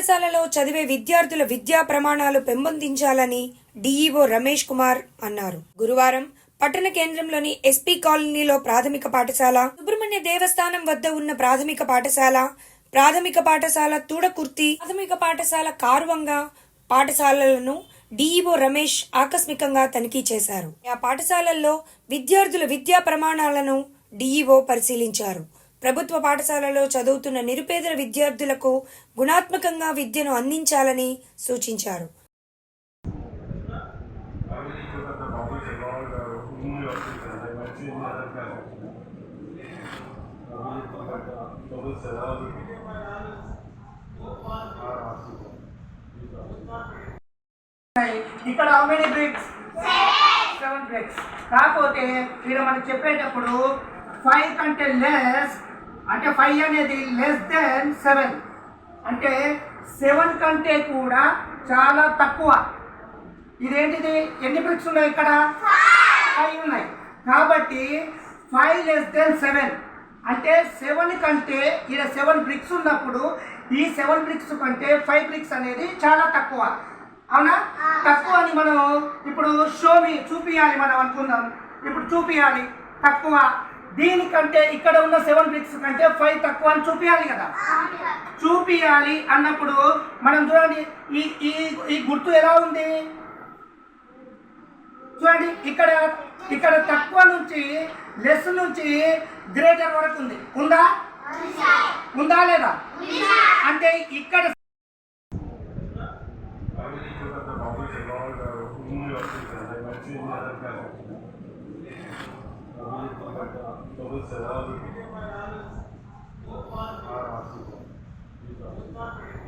పాఠశాలలో చదివే విద్యార్థుల విద్యా ప్రమాణాలు పెంపొందించాలని డీఈఓ రమేష్ కుమార్ అన్నారు. గురువారం పట్టణ కేంద్రంలోని ఎస్పీ కాలనీలో ప్రాథమిక పాఠశాల సుబ్రహ్మణ్య దేవస్థానం వద్ద ఉన్న ప్రాథమిక పాఠశాల ప్రాథమిక పాఠశాల తూడకుర్తి ప్రాథమిక పాఠశాల కారువంగ పాఠశాలలను డీఈఓ రమేష్ ఆకస్మికంగా తనిఖీ చేశారు. ఆ పాఠశాలల్లో విద్యార్థుల విద్యా ప్రమాణాలను డీఈఓ పరిశీలించారు. ప్రభుత్వ పాఠశాలలో చదువుతున్న నిరుపేదల విద్యార్థులకు గుణాత్మకంగా విద్యను అందించాలని సూచించారు. ఇక్కడ మెనీ బ్రిక్స్ సెవెన్ బ్రిక్స్ కాకపోతే మీరు మనకు చెప్పేటప్పుడు ఫైవ్ కంటే లెస్ అంటే ఫైవ్ అనేది లెస్ దెన్ సెవెన్ అంటే సెవెన్ కంటే కూడా చాలా తక్కువ. ఇదేంటిది? ఎన్ని బ్రిక్స్ ఉన్నాయి ఇక్కడ? ఫైవ్ ఉన్నాయి. కాబట్టి ఫైవ్ లెస్ దెన్ సెవెన్ అంటే సెవెన్ కంటే ఇక్కడ సెవెన్ బ్రిక్స్ ఉన్నప్పుడు ఈ సెవెన్ బ్రిక్స్ కంటే ఫైవ్ బ్రిక్స్ అనేది చాలా తక్కువ. అవునా? తక్కువ అని మనం ఇప్పుడు షోమి చూపియాలి మనం అనుకుందాం. ఇప్పుడు చూపియాలి. తక్కువ. దీనికంటే ఇక్కడ ఉన్న సెవెన్ బ్రిక్స్ కంటే ఫైవ్ తక్కువ అని చూపించాలి కదా. చూపించాలి అన్నప్పుడు మనం చూడండి ఈ ఈ ఈ గుర్తు ఎలా ఉంది? చూడండి ఇక్కడ ఇక్కడ తక్కువ నుంచి లెస్ నుంచి గ్రేటర్ వరకు ఉంది. ఉందా? ఉందా లేదా? అంటే ఇక్కడ Thank you.